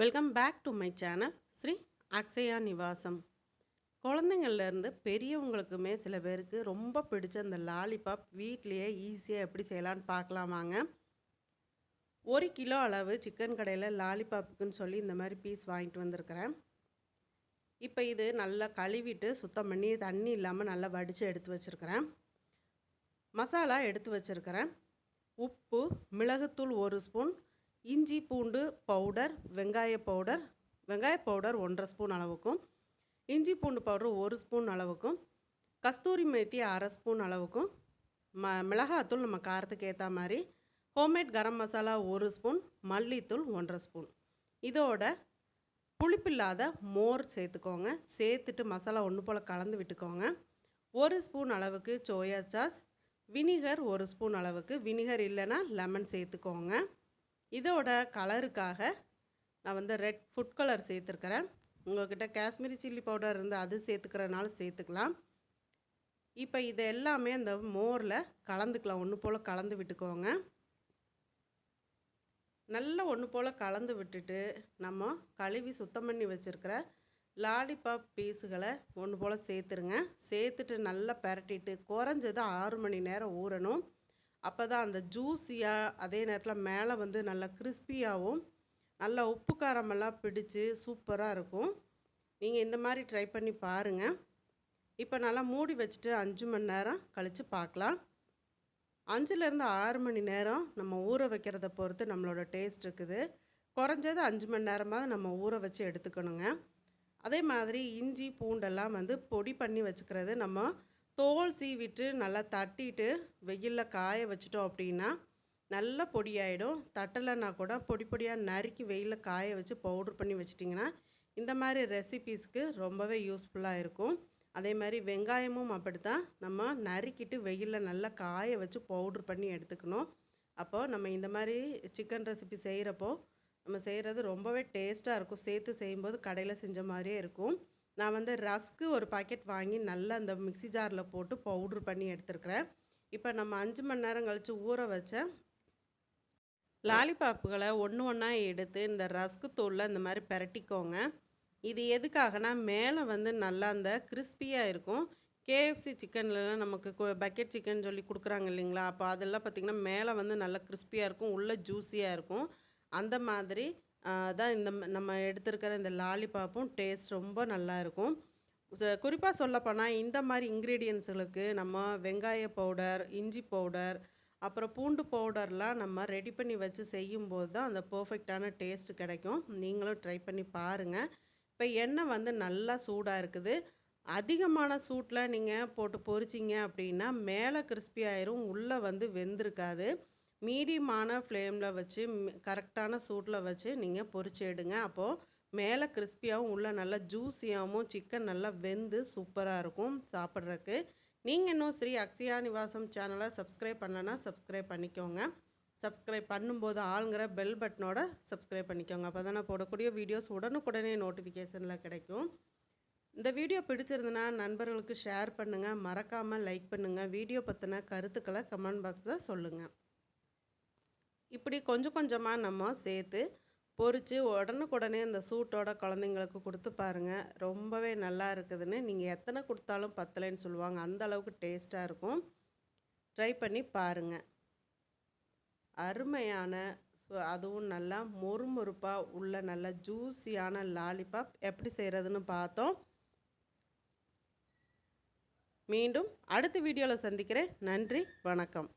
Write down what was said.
Welcome back to my channel Sri Akshaya Nivasam குழந்தைங்கள்லேருந்து பெரியவங்களுக்குமே சில பேருக்கு ரொம்ப பிடிச்ச இந்த லாலிபாப் வீட்லேயே ஈஸியாக எப்படி செய்யலான்னு பார்க்கலாம் வாங்க. ஒரு கிலோ அளவு சிக்கன் கடையில் லாலிபாப்புக்குன்னு சொல்லி இந்த மாதிரி பீஸ் வாங்கிட்டு வந்திருக்கிறேன். இப்போ இது நல்லா கழுவிட்டு சுத்தம் பண்ணி தண்ணி இல்லாமல் நல்லா வடித்து எடுத்து வச்சுருக்கிறேன். மசாலா எடுத்து வச்சுருக்கிறேன். உப்பு மிளகுத்தூள் ஒரு ஸ்பூன் இஞ்சி பூண்டு பவுடர் வெங்காய பவுடர். வெங்காய பவுடர் ஒன்றரை ஸ்பூன் அளவுக்கும். இஞ்சி பூண்டு பவுடர் ஒரு ஸ்பூன் அளவுக்கும். கஸ்தூரி மேத்தி அரை ஸ்பூன் அளவுக்கும். ம மிளகாத்தூள் நம்ம காரத்துக்கு ஏற்ற மாதிரி. ஹோம்மேட் கரம் மசாலா ஒரு ஸ்பூன். மல்லித்தூள் ஒன்றரை ஸ்பூன். இதோட புளிப்பில்லாத மோர் சேர்த்துக்கோங்க. சேர்த்துட்டு மசாலா ஒன்று போல் கலந்து விட்டுக்கோங்க. ஒரு ஸ்பூன் அளவுக்கு சோயா சாஸ். வினிகர் ஒரு ஸ்பூன் அளவுக்கு. வினிகர் இல்லைன்னா லெமன் சேர்த்துக்கோங்க. இதோட கலருக்காக நான் வந்து ரெட் ஃபுட் கலர் சேர்த்துருக்கிறேன். உங்கள்கிட்ட காஷ்மீரி சில்லி பவுடர் இருந்து அது சேர்த்துக்கிறனால சேர்த்துக்கலாம். இப்போ இது எல்லாமே அந்த மோரில் கலந்துக்கலாம். ஒன்று போல் கலந்து விட்டுக்கோங்க. நல்லா ஒன்று போல் கலந்து விட்டுட்டு நம்ம கழுவி சுத்தம் பண்ணி வச்சுருக்கிற லாலிபாப் பீஸுகளை ஒன்று போல் சேர்த்துருங்க. சேர்த்துட்டு நல்லா பரட்டிட்டு குறைஞ்சது ஆறு மணி நேரம் ஊறணும். அப்போ தான் அந்த ஜூஸியாக அதே நேரத்தில் மேலே வந்து நல்லா கிறிஸ்பியாகவும் நல்லா உப்பு காரமெல்லாம் பிடிச்சி சூப்பராக இருக்கும். நீங்கள் இந்த மாதிரி ட்ரை பண்ணி பாருங்கள் இப்போ நல்லா மூடி வச்சுட்டு அஞ்சு மணி நேரம் கழித்து பார்க்கலாம் அஞ்சுலேருந்து ஆறு மணி நேரம் நம்ம ஊற வைக்கிறத பொறுத்து நம்மளோட டேஸ்ட் இருக்குது. குறைஞ்சது அஞ்சு மணி நேரமாவது நம்ம ஊற வச்சு எடுத்துக்கணுங்க. அதே மாதிரி இஞ்சி பூண்டெல்லாம் வந்து பொடி பண்ணி வச்சுக்கிறது நம்ம தோல் சீவிட்டு நல்லா தட்டிட்டு வெயிலில் காய வச்சிட்டோம் அப்படின்னா நல்ல பொடியாயிடும். தட்டலைன்னா கூட பொடி பொடியாக நறுக்கி வெயிலில் காய வச்சு பவுட்ரு பண்ணி வச்சிட்டிங்கன்னா இந்த மாதிரி ரெசிபீஸ்க்கு ரொம்பவே யூஸ்ஃபுல்லாக இருக்கும். அதே மாதிரி வெங்காயமும் அப்படி தான் நம்ம நறுக்கிட்டு வெயிலில் நல்லா காய வச்சு பவுட்ரு பண்ணி எடுத்துக்கணும். அப்போது நம்ம இந்த மாதிரி சிக்கன் ரெசிபி செய்கிறப்போ நம்ம செய்கிறது ரொம்பவே டேஸ்ட்டாக இருக்கும். சேர்த்து செய்யும்போது கடையில் செஞ்ச மாதிரியே இருக்கும். நான் வந்து ரஸ்க்கு ஒரு பாக்கெட் வாங்கி நல்லா அந்த மிக்ஸி ஜாரில் போட்டு பவுட்ரு பண்ணி எடுத்துருக்கிறேன். இப்போ நம்ம அஞ்சு மணி நேரம் கழித்து ஊற வச்ச லாலிபாப்புகளை ஒன்று ஒன்றா எடுத்து இந்த ரஸ்க்கு தூளில் இந்த மாதிரி பிரட்டிக்கோங்க. இது எதுக்காகனா மேலே வந்து நல்லா அந்த கிறிஸ்பியாக இருக்கும். கேஎஃப்சி சிக்கன்லலாம் நமக்கு பக்கெட் சிக்கன் சொல்லி கொடுக்குறாங்க இல்லைங்களா? அப்போ அதெல்லாம் பார்த்திங்கன்னா மேலே வந்து நல்லா கிறிஸ்பியாக இருக்கும் உள்ளே ஜூஸியாக இருக்கும். அந்த மாதிரி தான் இந்த நம்ம எடுத்துருக்கிற இந்த லாலிபாப்பும் டேஸ்ட் ரொம்ப நல்லா இருக்கும். குறிப்பாக சொல்லப்போனால் இந்த மாதிரி இன்க்ரீடியன்ஸுகளுக்கு நம்ம வெங்காய பவுடர் இஞ்சி பவுடர் அப்புறம் பூண்டு பவுடர்லாம் நம்ம ரெடி பண்ணி வச்சு செய்யும்போது தான் அந்த பர்ஃபெக்டான டேஸ்ட் கிடைக்கும். நீங்களும் ட்ரை பண்ணி பாருங்கள் இப்போ எண்ணெய் வந்து நல்லா சூடாக இருக்குது. அதிகமான சூட்டில் நீங்கள் போட்டு பொறிச்சிங்க அப்படின்னா மேலே கிறிஸ்பி ஆயிரும் உள்ளே வந்து வெந்திருக்காது. மீடியமான ஃப்ளேமில் வச்சு கரெக்டான சூட்டில் வச்சு நீங்கள் பொறிச்சு எடுங்க. அப்போது மேலே கிறிஸ்பியாகவும் உள்ளே நல்லா ஜூஸியாகவும் சிக்கன் நல்லா வெந்து சூப்பராக இருக்கும் சாப்பிட்றதுக்கு. நீங்கள் இன்னும் ஸ்ரீ அக்ஷயா நிவாசம் சேனலை சப்ஸ்கிரைப் பண்ணலன்னா சப்ஸ்கிரைப் பண்ணிக்கோங்க. சப்ஸ்கிரைப் பண்ணும்போது ஆளுங்கிற பெல் பட்டனோட சப்ஸ்கிரைப் பண்ணிக்கோங்க. அப்போ தான் போடக்கூடிய வீடியோஸ் உடனுக்குடனே நோட்டிஃபிகேஷனில் கிடைக்கும். இந்த வீடியோ பிடிச்சிருந்துன்னா நண்பர்களுக்கு ஷேர் பண்ணுங்கள் மறக்காமல் லைக் பண்ணுங்கள் வீடியோ பற்றின கருத்துக்களை கமெண்ட் பாக்ஸில் சொல்லுங்கள் இப்படி கொஞ்சம் கொஞ்சமாக நம்ம சேர்த்து பொறித்து உடனுக்குடனே அந்த சூட்டோட குழந்தைங்களுக்கு கொடுத்து பாருங்கள் ரொம்பவே நல்லா இருக்குதுன்னு. நீங்கள் எத்தனை கொடுத்தாலும் பத்தலைன்னு சொல்லுவாங்க. அந்த அளவுக்கு டேஸ்ட்டாக இருக்கும். ட்ரை பண்ணி பாருங்கள் அருமையான அதுவும் நல்லா மொறுமொறுப்பாக உள்ள நல்ல ஜூஸியான லாலிபாப் எப்படி செய்கிறதுன்னு பார்த்தோம். மீண்டும் அடுத்த வீடியோவில் சந்திக்கிறேன். நன்றி வணக்கம்.